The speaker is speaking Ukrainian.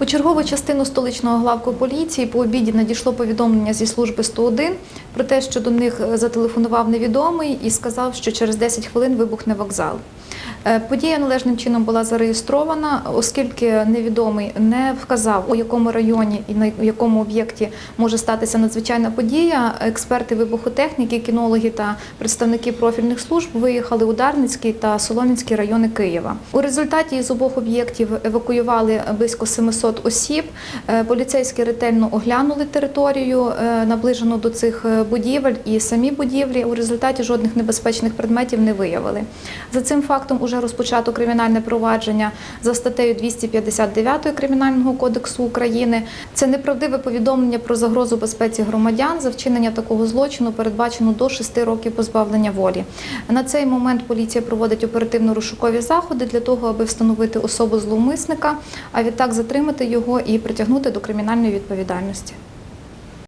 У чергову частину столичного главку поліції по обіді надійшло повідомлення зі служби 101 про те, що до них е, зателефонував невідомий і сказав, що через 10 хвилин вибухне вокзал. Е, Подія належним чином була зареєстрована, оскільки невідомий не вказав, у якому районі і на якому об'єкті може статися надзвичайна подія. Експерти вибухотехніки, кінологи та представники профільних служб виїхали у Дарницький та Солом'янський райони Києва. У результаті з обох об'єктів евакуювали близько 700 осіб. Е, Поліцейські ретельно оглянули територію, е, наближену до цих будівель, і самі будівлі у результаті жодних небезпечних предметів не виявили. За цим фактом уже розпочато кримінальне провадження за статтею 259 Кримінального кодексу України. Це неправдиве повідомлення про загрозу безпеці громадян. За вчинення такого злочину передбачено до 6 років позбавлення волі. На цей момент поліція проводить оперативно-розшукові заходи для того, аби встановити особу зловмисника, а відтак затримати його і притягнути до кримінальної відповідальності.